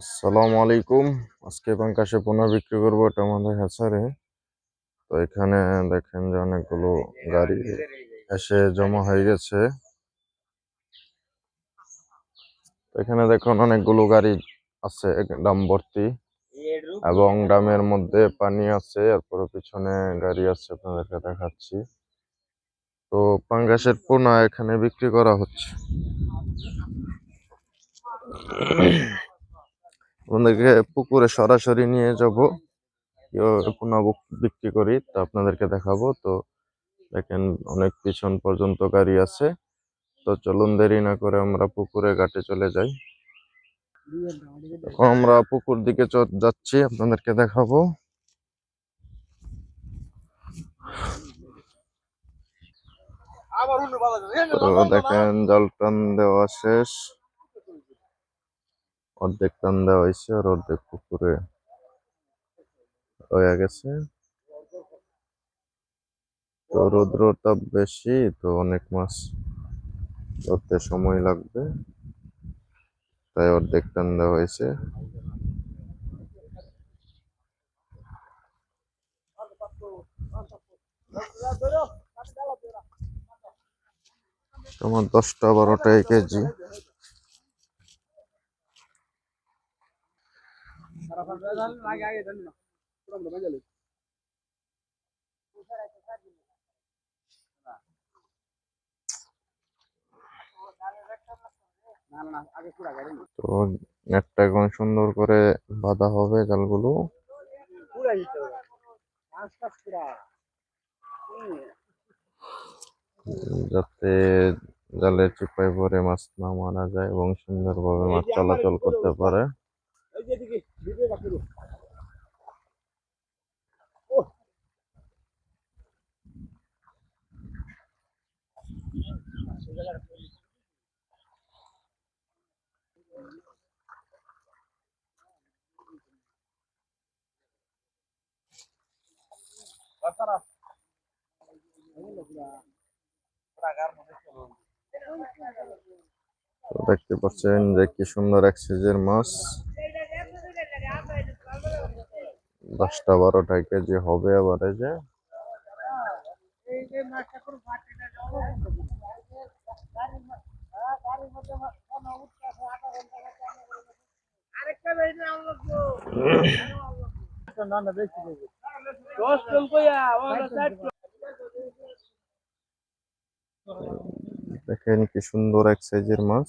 আসসালামু আলাইকুম। আজকে পাঙ্কাশে পোনা বিক্রি করব এটা আমাদের হ্যাচারে। তো এখানে দেখেন যে অনেকগুলো গাড়ি এসে জমা হয়ে গেছে। এখানে দেখুন অনেকগুলো গাড়ি আছে ডাম ভর্তি এবং ডামের মধ্যে পানি আছে, এরপর পিছনে গাড়ি আছে আপনাদেরকে দেখাচ্ছি। তো পাঙ্গাসের পোনা এখানে বিক্রি করা হচ্ছে। আপনাদেরকে পুকুরে সরাসরি নিয়ে যাব। পোনা বিক্রি করি, তা আপনাদেরকে দেখাবো। তো দেখেন, অনেক পিছন পর্যন্ত গাড়ি আছে। তো চলুন দেরি না করে আমরা পুকুরে ঘাটে চলে যাই। আমরা পুকুর দিকে যাচ্ছি, আপনাদেরকে দেখাবো। দেখেন, জল টান দেওয়া শেষ। অর্ধেক টান দেওয়া হয়েছে আর অর্ধেক পুকুরে রয়ে গেছে। তো রৌদ্র তাপ বেশি, তো অনেক মাছ ধরতে সময় লাগবে। তাই অর্ধেক টান দেওয়া হয়েছে। তোমার দশটা বারোটা কেজি। তো নেটটা এখন সুন্দর করে বাঁধা হবে জালগুলো। যাতে জালের চিপায় পরে মাছ না মারা যায় এবং সুন্দরভাবে মাছ চলাচল করতে পারে। দেখতে পাচ্ছেন যে কি সুন্দর এক সাইজের মাছ। দশটা বারোটা কেজি হবে আবার এই যে। দেখেন কি সুন্দর এক সাইজের মাছ।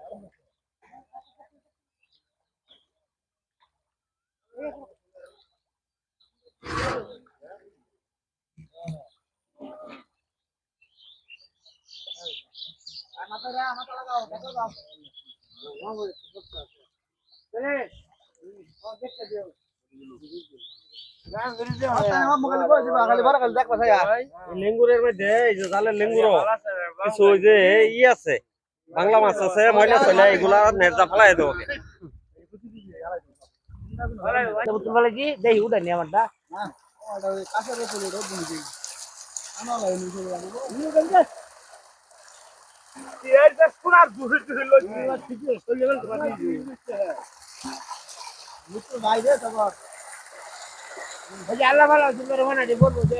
Hold. লেঙ্গুরের মধ্যে জালের লেঙ্গুর কিছু ওই যে ই আছে। বাংলা মাছ আছে, ময়লা চলে এগুলা নেজা ফেলাই দেবো। বলে কি দেখি উঠানি আমারটা। আল্লাহ ভালো সুন্দর মানে বলব যে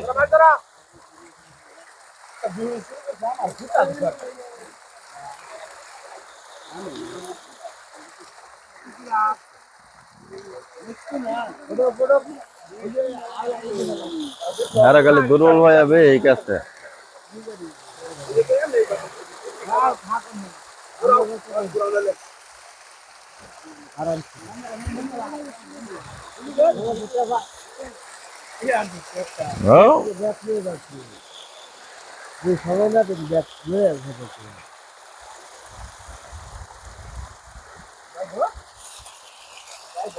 আরে খালি দুর্বল ভাই যাবে এই কাছে হ্যাঁ? সবাই না ব্যাগ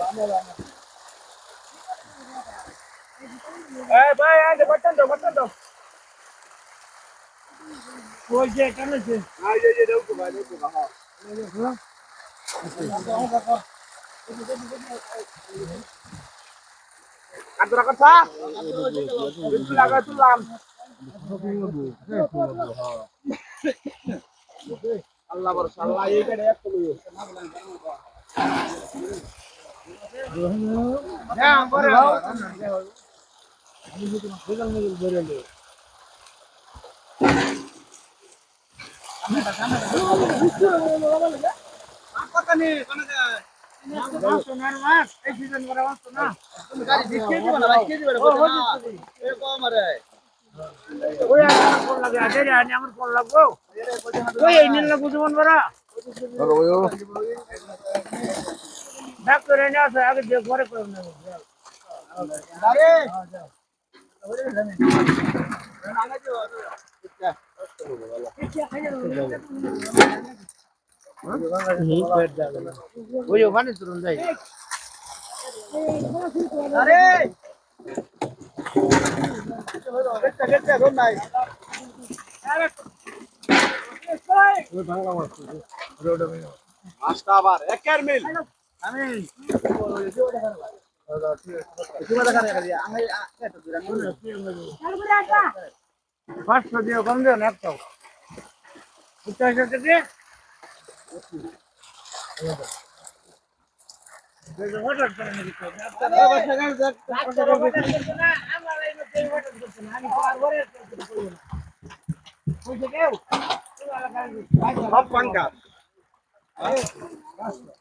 নিয়ে যাচ্ছি ওই যে কেন আছে ওই আমার ফোন লাগে আরে রে আনি আমার ফোন লাগবো। ওই এই নিল লাগবো বড় করে নিয়ে আসো আগে দিয়ে ঘরে করে নেব ওই ওখানে তুলুন যাই পাঁচশো দিয়ে কম দেন একশো পঞ্চাশ থেকে সব পাঙ্কা আচ্ছা রে বলে যাচ্ছে না হ্যাঁ দেখো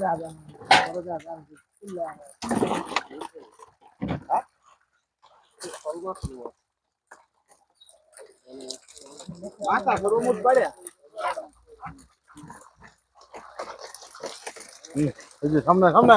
যা বড় যা যা সামনে সামনে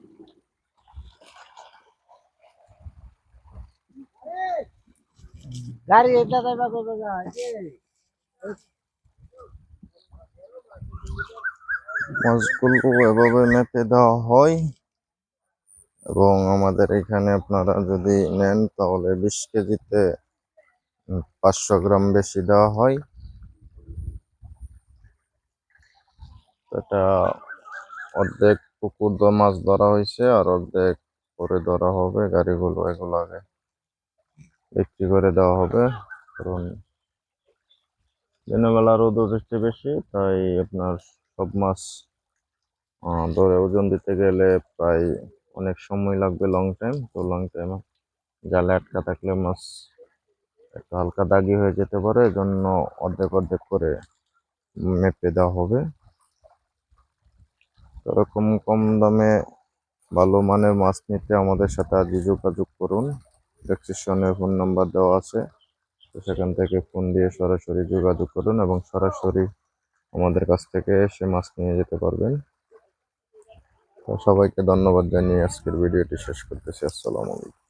গাড়ি এটা যাইবা কবে যা মাছগুলো এভাবে মেপে দেওয়া হয়। এবং আমাদের এখানে আপনারা যদি নেন, তাহলে বিশ কেজিতে পাঁচশো গ্রাম বেশি দেওয়া হয়। এটা অর্ধেক পুকুর মাছ ধরা হয়েছে, আর অর্ধেক পরে ধরা হবে গাড়িগুলো এগুলো আগে। বিক্রি করে দেওয়া হবে, কারণ দিনের বেলা রোদ বৃষ্টি বেশি, তাই আপনার সব মাছ ধরে ওজন দিতে গেলে প্রায় অনেক সময় লাগবে লং টাইম তো লং টাইম জালে আটকা থাকলে মাছ একটু হালকা দাগি হয়ে যেতে পারে, এজন্য অর্ধেক অর্ধেক করে মেপে দেওয়া হবে। এরকম কম দামে ভালো মানের মাছ নিতে আমাদের সাথে আজই যোগাযোগ করুন। ডেসক্রিপশনে ফোন নাম্বার দেওয়া আছে। তো সেখান থেকে ফোন দিয়ে সরাসরি যোগাযোগ করুন এবং সরাসরি আমাদের কাছ থেকে এসে মাছ নিয়ে যেতে পারবেন। তো সবাইকে ধন্যবাদ জানিয়ে আজকের ভিডিওটি শেষ করতেছি। আসসালামু আলাইকুম।